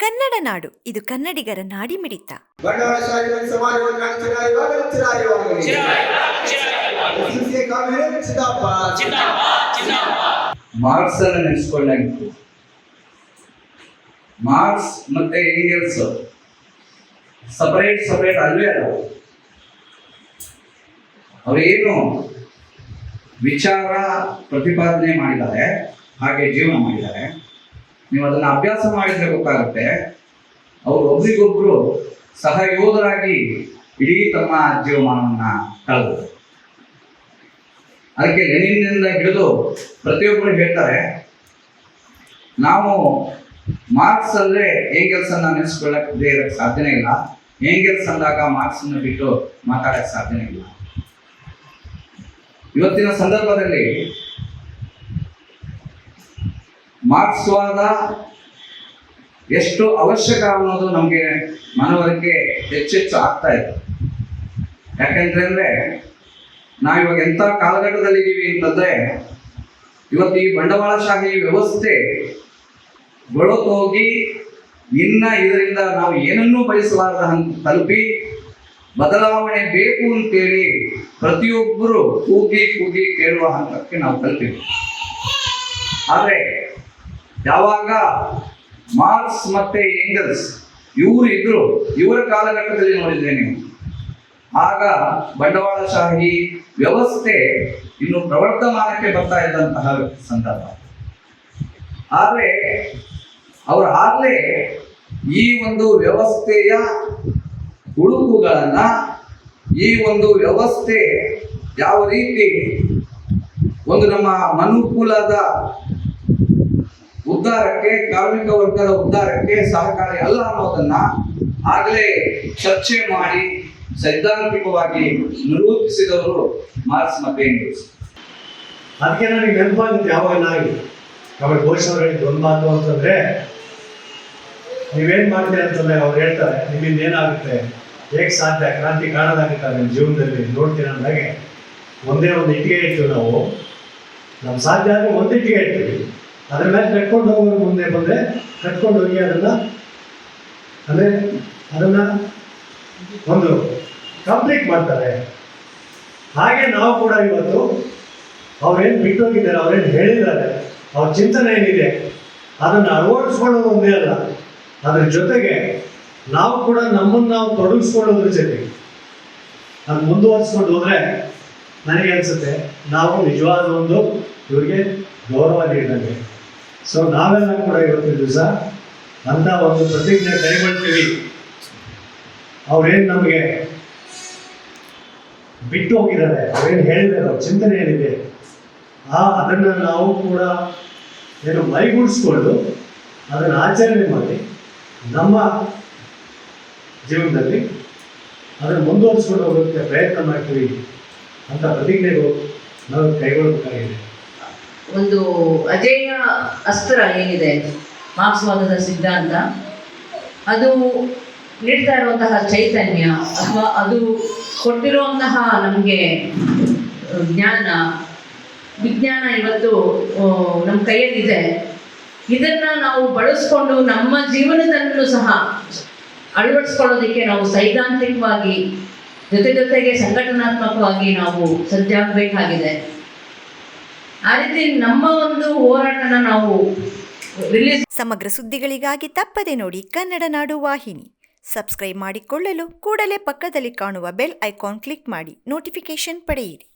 ಕನ್ನಡ ನಾಡು, ಇದು ಕನ್ನಡಿಗರ ನಾಡಿ ಮಿಡಿತ ಮಾರ್ಕ್ಸ್ ಅನ್ನ ನೆನೆಸ್ಕೊಂಡಾಗಿತ್ತು ಮಾರ್ಕ್ಸ್ ಮತ್ತೆ ಏಂಗಲ್ಸ್ ಸಪರೇಟ್ ಸಪರೇಟ್ ಅಲ್ವೇ ಅಲ್ಲ? ಅವರೇನು ವಿಚಾರ ಪ್ರತಿಪಾದನೆ ಮಾಡಿದ್ದಾರೆ, ಹಾಗೆ ಜೀವನ ಮಾಡಿದ್ದಾರೆ. ನೀವು ಅದನ್ನ ಅಭ್ಯಾಸ ಮಾಡಿದ್ರೆ ಗೊತ್ತಾಗುತ್ತೆ. ಅವರು ಒಬ್ರಿಗೊಬ್ರು ಸಹಯೋಧರಾಗಿ ಇಡೀ ತಮ್ಮ ಜೀವಮಾನವನ್ನ ಕಳೆದರು. ಅದಕ್ಕೆ ಲೆನಿನ್ನಿಂದ ಹಿಡಿದು ಪ್ರತಿಯೊಬ್ಬರು ಹೇಳ್ತಾರೆ, ನಾವು ಮಾರ್ಕ್ಸ್ ಅಂದ್ರೆ ಏಂಗೆಲ್ಸ್ ಅನ್ನ ನೆನೆಸ್ಕೊಳ್ಳಕ್ಕೆ ಇರಕ್ಕೆ ಸಾಧ್ಯನೇ ಇಲ್ಲ. ಏಂಗೆಲ್ಸ್ ಅಂದಾಗ ಮಾರ್ಕ್ಸ್ ಅನ್ನು ಬಿಟ್ಟು ಮಾತಾಡಕ್ಕೆ ಸಾಧ್ಯನೇ ಇಲ್ಲ. ಇವತ್ತಿನ ಸಂದರ್ಭದಲ್ಲಿ ಮಾರ್ಕ್ಸ್ವಾದ ಎಷ್ಟು ಅವಶ್ಯಕ ಅನ್ನೋದು ನಮಗೆ ಮನವರಿಕೆ ಹೆಚ್ಚೆಚ್ಚು ಆಗ್ತಾ ಇದೆ. ಯಾಕೆಂದ್ರೆ ಅಂದ್ರೆ ನಾವಿವಾಗ ಎಂಥ ಕಾಲಘಟ್ಟದಲ್ಲಿದ್ದೀವಿ ಅಂತಂದ್ರೆ ಇವತ್ತು ಈ ಬಂಡವಾಳಶಾಹಿ ವ್ಯವಸ್ಥೆ ಹೋಗಿ ಇನ್ನ ಇದರಿಂದ ನಾವು ಏನನ್ನೂ ಬಯಸಲಾರದ ತಲುಪಿ ಬದಲಾವಣೆ ಬೇಕು ಅಂತೇಳಿ ಪ್ರತಿಯೊಬ್ಬರು ಕೂಗಿ ಕೂಗಿ ಕೇಳುವ ಹಂತಕ್ಕೆ ನಾವು ತಲುಪಿದ್ವಿ. ಆದರೆ ಯಾವಾಗ ಮಾರ್ಕ್ಸ್ ಮತ್ತೆ ಎಂಗಲ್ಸ್ ಇವರು ಇದ್ರು, ಇವರ ಕಾಲಘಟ್ಟದಲ್ಲಿ ನೋಡಿದ್ರೆ ನೀವು. ಆಗ ಬಂಡವಾಳಶಾಹಿ ವ್ಯವಸ್ಥೆ ಇನ್ನು ಪ್ರವರ್ತಮಾನಕ್ಕೆ ಬರ್ತಾ ಇದ್ದಂತಹ ಸಂದರ್ಭ. ಆದರೆ ಅವರು ಆಗಲೇ ಈ ಒಂದು ವ್ಯವಸ್ಥೆಯ ಉಡುಪುಗಳನ್ನ ಈ ಒಂದು ವ್ಯವಸ್ಥೆ ಯಾವ ರೀತಿ ಒಂದು ನಮ್ಮ ಮನುಕುಲದ ಉದ್ಧಾರಕ್ಕೆ, ಕಾರ್ಮಿಕ ವರ್ಗದ ಉದ್ಧಾರಕ್ಕೆ ಸಹಕಾರಿ ಅಲ್ಲ ಅನ್ನೋದನ್ನ ಆಗಲೇ ಚರ್ಚೆ ಮಾಡಿ ಸೈದ್ಧಾಂತಿಕವಾಗಿ ನಿರೂಪಿಸಿದವರು ಮಾರ್ಕ್ಸ್ ಮತ್ತೆ ಅದಕ್ಕೆ ನನಗೆ ನೆನಪಾಗುತ್ತೆ ಯಾವಾಗ ನಾಗಿ ಆಮೇಲೆ ಅವ್ರು ಹೇಳಿದ್ದು ಒಂದು ಮಾತು ಅಂತಂದ್ರೆ, ನೀವೇನ್ ಮಾಡ್ತೀರ ಅಂತಂದ್ರೆ ಅವ್ರು ಹೇಳ್ತಾರೆ ನಿಮ್ಮಿಂದ ಏನಾಗುತ್ತೆ? ಹೇಗೆ ಸಾಧ್ಯ? ಕ್ರಾಂತಿ ಕಾಣೋದಾಗುತ್ತಾ ನಿಮ್ಮ ಜೀವನದಲ್ಲಿ, ನೋಡ್ತೀರ ಅಂದಾಗೆ? ಒಂದೇ ಒಂದು ಇಟ್ಟಿಗೆ ಇಡ್ತೀವಿ ನಾವು ನಮ್ಮ ಸಾಧ್ಯ ಆದರೆ ಒಂದು ಇಟ್ಟಿಗೆ ಇಡ್ತೀವಿ ಅದ್ರ ಮೇಲೆ ಕಟ್ಕೊಂಡು ಹೋಗೋರು ಮುಂದೆ ಬಂದರೆ ಕಟ್ಕೊಂಡು ಹೋಗಿ ಅದನ್ನ ಅಂದರೆ ಅದನ್ನ ಒಂದು ಕಂಪ್ಲೀಟ್ ಮಾಡ್ತಾರೆ. ಹಾಗೆ ನಾವು ಕೂಡ ಇವತ್ತು ಅವ್ರೇನು ಬಿಟ್ಟೋಗಿದ್ದಾರೆ, ಅವ್ರೇನು ಹೇಳಿದ್ದಾರೆ, ಅವ್ರ ಚಿಂತನೆ ಏನಿದೆ, ಅದನ್ನು ಅಳವಡಿಸ್ಕೊಳ್ಳೋದು ಒಂದೇ ಅಲ್ಲ. ಅದ್ರ ಜೊತೆಗೆ ನಾವು ಕೂಡ ನಮ್ಮನ್ನು ನಾವು ತೊಡಗಿಸ್ಕೊಳ್ಳೋದ್ರ ಜೊತೆಗೆ ಅದು ಮುಂದುವರಿಸ್ಕೊಂಡು ಹೋದ್ರೆ ನನಗೆ ಅನ್ಸುತ್ತೆ, ನಾವು ನಿಜವಾದ ಒಂದು ಇವರಿಗೆ ಗೌರವ ನೀಡಿದಂಗೆ ಸೊ ನಾವೆಲ್ಲ ಕೂಡ ಇವತ್ತಿನ ದಿವಸ ಅಂತ ಒಂದು ಪ್ರತಿಜ್ಞೆ ಕೈಗೊಳ್ತೀವಿ. ಅವ್ರೇನು ನಮಗೆ ಬಿಟ್ಟು ಹೋಗಿದ್ದಾರೆ, ಅವ್ರೇನು ಅವ್ರ ಚಿಂತನೆ ಏನಿದೆ, ಆ ಅದನ್ನು ನಾವು ಕೂಡ ಏನು ಮೈಗೂಡಿಸ್ಕೊಂಡು ಅದನ್ನು ಆಚರಣೆ ಮಾಡಿ ನಮ್ಮ ಜೀವನದಲ್ಲಿ ಅದನ್ನು ಮುಂದುವರಿಸ್ಕೊಂಡು ಹೋಗೋಕ್ಕೆ ಪ್ರಯತ್ನ ಮಾಡ್ತೀವಿ ಅಂತ ಪ್ರತಿಜ್ಞೆಗಳು ನಾವು ಕೈಗೊಳ್ಳಬೇಕಾಗಿದೆ ಒಂದು ಅಜೇಯ ಅಸ್ತ್ರ ಏನಿದೆ? ಮಾರ್ಕ್ಸ್ವಾದದ ಸಿದ್ಧಾಂತ. ಅದು ನೀಡ್ತಾ ಇರುವಂತಹ ಚೈತನ್ಯ ಅಥವಾ ಅದು ಕೊಟ್ಟಿರುವಂತಹ ನಮಗೆ ಜ್ಞಾನ. ವಿಜ್ಞಾನ ಇವತ್ತು ನಮ್ಮ ಕೈಯಲ್ಲಿದೆ. ಇದನ್ನ ನಾವು ಬಳಸ್ಕೊಂಡು ನಮ್ಮ ಜೀವನದಲ್ಲೂ ಸಹ ಅಳವಡಿಸ್ಕೊಳ್ಳೋದಕ್ಕೆ ನಾವು ಸೈದ್ಧಾಂತಿಕವಾಗಿ, ಜೊತೆ ಜೊತೆಗೆ ಸಂಘಟನಾತ್ಮಕವಾಗಿ ನಾವು ಸಜ್ಜಾಗಬೇಕಾಗಿದೆ. ನಮ್ಮ ಒಂದು ಹೋರಾಟನ ನಾವು ಸಮಗ್ರ ಸುದ್ದಿಗಳಿಗಾಗಿ ತಪ್ಪದೆ ನೋಡಿ ಕನ್ನಡ ನಾಡು ವಾಹಿನಿ. ಸಬ್ಸ್ಕ್ರೈಬ್ ಮಾಡಿಕೊಳ್ಳಲು ಕೂಡಲೇ ಪಕ್ಕದಲ್ಲಿ ಕಾಣುವ ಬೆಲ್ ಐಕಾನ್ ಕ್ಲಿಕ್ ಮಾಡಿ ನೋಟಿಫಿಕೇಶನ್ ಪಡೆಯಿರಿ.